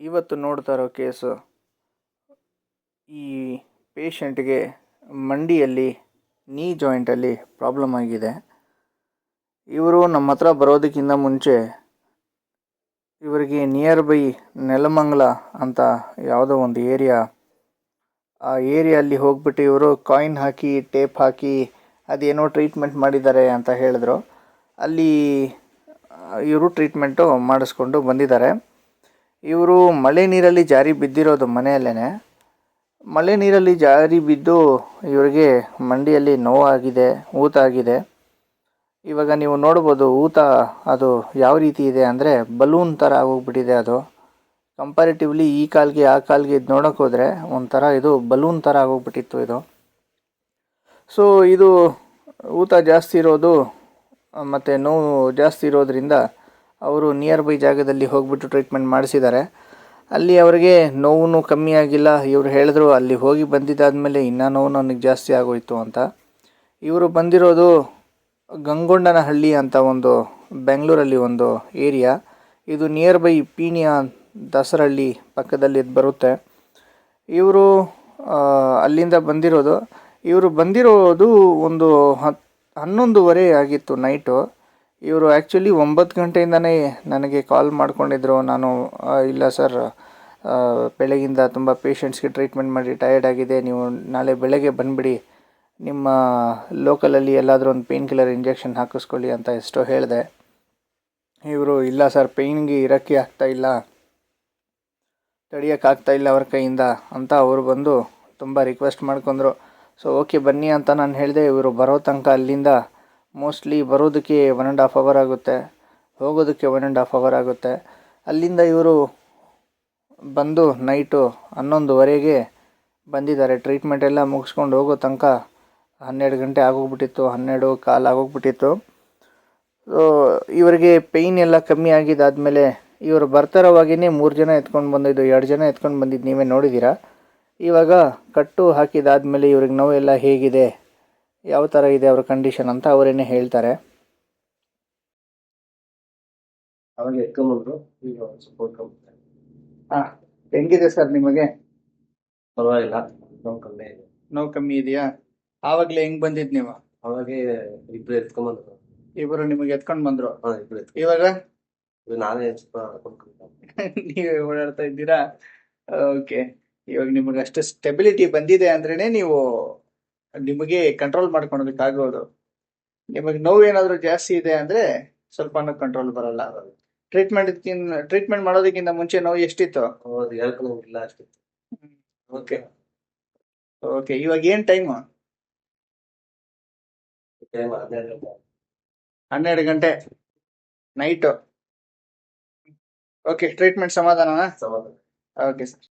ಇವತ್ತು ನೋಡ್ತಾ ಇರೋ ಕೇಸು ಈ ಪೇಷಂಟ್ಗೆ ಮಂಡಿಯಲ್ಲಿ ನೀ ಜಾಯಿಂಟಲ್ಲಿ ಪ್ರಾಬ್ಲಮ್ ಆಗಿದೆ. ಇವರು ನಮ್ಮ ಹತ್ರ ಬರೋದಕ್ಕಿಂತ ಮುಂಚೆ ಇವರಿಗೆ ನಿಯರ್ ಬೈ ನೆಲಮಂಗಲ ಅಂತ ಯಾವುದೋ ಒಂದು ಏರಿಯಾ. ಆ ಏರಿಯಲ್ಲಿ ಹೋಗ್ಬಿಟ್ಟು ಇವರು ಕಾಯಿನ್ ಹಾಕಿ, ಟೇಪ್ ಹಾಕಿ ಅದೇನೋ ಟ್ರೀಟ್ಮೆಂಟ್ ಮಾಡಿದ್ದಾರೆ ಅಂತ ಹೇಳಿದ್ರು. ಅಲ್ಲಿ ಇವರು ಟ್ರೀಟ್ಮೆಂಟು ಮಾಡಿಸ್ಕೊಂಡು ಬಂದಿದ್ದಾರೆ. ಇವರು ಮಳೆ ನೀರಲ್ಲಿ ಜಾರಿ ಬಿದ್ದಿರೋದು ಮನೆಯಲ್ಲೇ ಮಳೆ ನೀರಲ್ಲಿ ಜಾರಿ ಬಿದ್ದು ಇವರಿಗೆ ಮಂಡಿಯಲ್ಲಿ ನೋವಾಗಿದೆ ಊತ ಆಗಿದೆ ಇವಾಗ ನೀವು ನೋಡ್ಬೋದು ಊತ ಅದು ಯಾವ ರೀತಿ ಇದೆ ಅಂದರೆ ಬಲೂನ್ ಥರ ಆಗೋಗ್ಬಿಟ್ಟಿದೆ ಅದು. ಕಂಪ್ಯಾರಿಟಿವ್ಲಿ ಈ ಕಾಲ್ಗೆ ಆ ಕಾಲ್ಗೆ ಇದು ನೋಡೋಕೆ ಹೋದರೆ ಒಂಥರ ಇದು ಬಲೂನ್ ಥರ ಆಗೋಗ್ಬಿಟ್ಟಿತ್ತು ಇದು. ಸೊ ಇದು ಊತ ಜಾಸ್ತಿ ಇರೋದು ಮತ್ತು ನೋವು ಜಾಸ್ತಿ ಇರೋದ್ರಿಂದ ಅವರು ನಿಯರ್ ಬೈ ಜಾಗದಲ್ಲಿ ಹೋಗಿಬಿಟ್ಟು ಟ್ರೀಟ್ಮೆಂಟ್ ಮಾಡಿಸಿದ್ದಾರೆ. ಅಲ್ಲಿ ಅವರಿಗೆ ನೋವು ಕಮ್ಮಿ ಆಗಿಲ್ಲ. ಇವರು ಹೇಳಿದ್ರು ಅಲ್ಲಿ ಹೋಗಿ ಬಂದಿದ್ದಾದಮೇಲೆ ಇನ್ನೂ ನೋವು ನನಗೆ ಜಾಸ್ತಿ ಆಗೋಯಿತು ಅಂತ. ಇವರು ಬಂದಿರೋದು ಗಂಗೊಂಡನಹಳ್ಳಿ ಅಂತ ಒಂದು ಬೆಂಗಳೂರಲ್ಲಿ ಒಂದು ಏರಿಯಾ. ಇದು ನಿಯರ್ ಬೈ ಪೀಣಿಯ ದಾಸರಹಳ್ಳಿ ಪಕ್ಕದಲ್ಲಿ ಇದು ಬರುತ್ತೆ. ಇವರು ಅಲ್ಲಿಂದ ಬಂದಿರೋದು. ಇವರು ಬಂದಿರೋದು ಒಂದು ಹತ್ತು ಹನ್ನೊಂದುವರೆ ಆಗಿತ್ತು ನೈಟು ಇವರು ಆ್ಯಕ್ಚುಲಿ ಒಂಬತ್ತು ಗಂಟೆಯಿಂದನೇ ನನಗೆ ಕಾಲ್ ಮಾಡಿಕೊಂಡಿದ್ರು. ನಾನು ಇಲ್ಲ ಸರ್ ಬೆಳಗಿಂದ ತುಂಬ ಪೇಷಂಟ್ಸ್ಗೆ ಟ್ರೀಟ್ಮೆಂಟ್ ಮಾಡಿ ಟಯರ್ಡ್ ಆಗಿದೆ. ನೀವು ನಾಳೆ ಬೆಳಗ್ಗೆ ಬಂದುಬಿಡಿ. ನಿಮ್ಮ ಲೋಕಲಲ್ಲಿ ಎಲ್ಲಾದರೂ ಒಂದು ಪೇಯ್ನ್ ಕಿಲ್ಲರ್ ಇಂಜೆಕ್ಷನ್ ಹಾಕಿಸ್ಕೊಳ್ಳಿ ಅಂತ ಎಷ್ಟೋ ಹೇಳಿದೆ. ಇವರು, ಇಲ್ಲ ಸರ್ ಪೇಯ್ನ್ಗೆ ಇರೋಕ್ಕೆ ಆಗ್ತಾ ಇಲ್ಲ. ತಡಿಯೋಕ್ಕಾಗ್ತಾ ಇಲ್ಲ ಅವ್ರ ಕೈಯಿಂದ ಅಂತ ಅವರು ಬಂದು ತುಂಬ ರಿಕ್ವೆಸ್ಟ್ ಮಾಡ್ಕೊಂಡ್ರು. ಸೊ ಓಕೆ ಬನ್ನಿ ಅಂತ ನಾನು ಹೇಳಿದೆ. ಇವರು ಬರೋ ತನಕ ಅಲ್ಲಿಂದ ಮೋಸ್ಟ್ಲಿ ಬರೋದಕ್ಕೆ ಒನ್ ಆ್ಯಂಡ್ ಹಾಫ್ ಅವರ್ ಆಗುತ್ತೆ. ಹೋಗೋದಕ್ಕೆ ಒನ್ ಆ್ಯಂಡ್ ಹಾಫ್ ಅವರ್ ಆಗುತ್ತೆ. ಅಲ್ಲಿಂದ ಇವರು ಬಂದು ನೈಟು ಹನ್ನೊಂದುವರೆಗೆ ಬಂದಿದ್ದಾರೆ. ಟ್ರೀಟ್ಮೆಂಟ್ ಎಲ್ಲ ಮುಗಿಸ್ಕೊಂಡು ಹೋಗೋ ತನಕ ಹನ್ನೆರಡು ಗಂಟೆ ಆಗೋಗ್ಬಿಟ್ಟಿತ್ತು. ಹನ್ನೆರಡು ಕಾಲು ಆಗೋಗ್ಬಿಟ್ಟಿತ್ತು. ಸೊ ಇವರಿಗೆ ಪೇಯ್ನ್ ಎಲ್ಲ ಕಮ್ಮಿ ಆಗಿದ್ದಾದಮೇಲೆ ಇವರು ಬರ್ತಾರವಾಗಿಯೇ ಮೂರು ಜನ ಎತ್ಕೊಂಡು ಬಂದಿದ್ದು. ಎರಡು ಜನ ಎತ್ಕೊಂಡು ಬಂದಿದ್ದು ನೀವೇ ನೋಡಿದ್ದೀರಾ? ಇವಾಗ ಕಟ್ಟು ಹಾಕಿದಾದಮೇಲೆ ಇವ್ರಿಗೆ ನೋವೆಲ್ಲ ಹೇಗಿದೆ? ಯಾವ ಥರ ಇದೆ ಅವರ ಕಂಡೀಷನ್ ಅಂತ ಅವರೇನೆ ಹೇಳ್ತಾರೆ. ಅವಾಗ ಎತ್ಕೊಂಡ್ಬಂದ್ರು ಈಗ ಒಂದ್ ಸ್ವಲ್ಪ ಹೊತ್ಕೊಂಡ್ಬಿಟ್ಟೆ. ಹಾಂ ಹೆಂಗಿದೆ ಸರ್ ನಿಮಗೆ? ಪರವಾಗಿಲ್ಲ ನೋವು ಕಮ್ಮಿ ಇದೆ. ನೋವು ಕಮ್ಮಿ ಇದೆಯಾ? ಆವಾಗಲೇ ಹೆಂಗ್ ಬಂದಿದ್ ನೀವು? ಅವಾಗೆ ಇಬ್ರು ಎತ್ಕೊಂಡ್ಬಂದ್ರು ಇಬ್ಬರು ನಿಮಗೆ ಎತ್ಕೊಂಡ್ ಬಂದ್ರು? ಹಾ ಇಬ್ರು ಎತ್ಕೊಂಡ್ ಇವಾಗ? ಇದು ನಾನೇ ಸ್ವಲ್ಪ ಕೊಂಡ್ಕೊಂಡೆ. ನೀವೇ ಓಡಾಡ್ತಾ ಇದ್ದೀರಾ? ಓಕೆ ಇವಾಗ ನಿಮಗೆ ಅಷ್ಟು ಸ್ಟೆಬಿಲಿಟಿ ಬಂದಿದೆ ಅಂದ್ರೇನೆ ನೀವು ನಿಮಗೆ ಕಂಟ್ರೋಲ್ ಮಾಡ್ಕೊಳೋದಕ್ಕಾಗೋದು. ನಿಮಗೆ ನೋವು ಏನಾದರೂ ಜಾಸ್ತಿ ಇದೆ ಅಂದರೆ ಸ್ವಲ್ಪ ಕಂಟ್ರೋಲ್ ಬರಲ್ಲ. ಟ್ರೀಟ್ಮೆಂಟ್ ಟ್ರೀಟ್ಮೆಂಟ್ ಮಾಡೋದಕ್ಕಿಂತ ಮುಂಚೆ ನೋವು ಎಷ್ಟಿತ್ತು? ಇಲ್ಲ ಅಷ್ಟಿತ್ತು ಓಕೆ ಓಕೆ ಇವಾಗ ಏನು ಟೈಮು ಹನ್ನೆರಡು ಗಂಟೆ. ನೈಟು ಓಕೆ ಟ್ರೀಟ್ಮೆಂಟ್ ಸಮಾಧಾನನಾ? ಸಮಾಧಾನ. Okay sir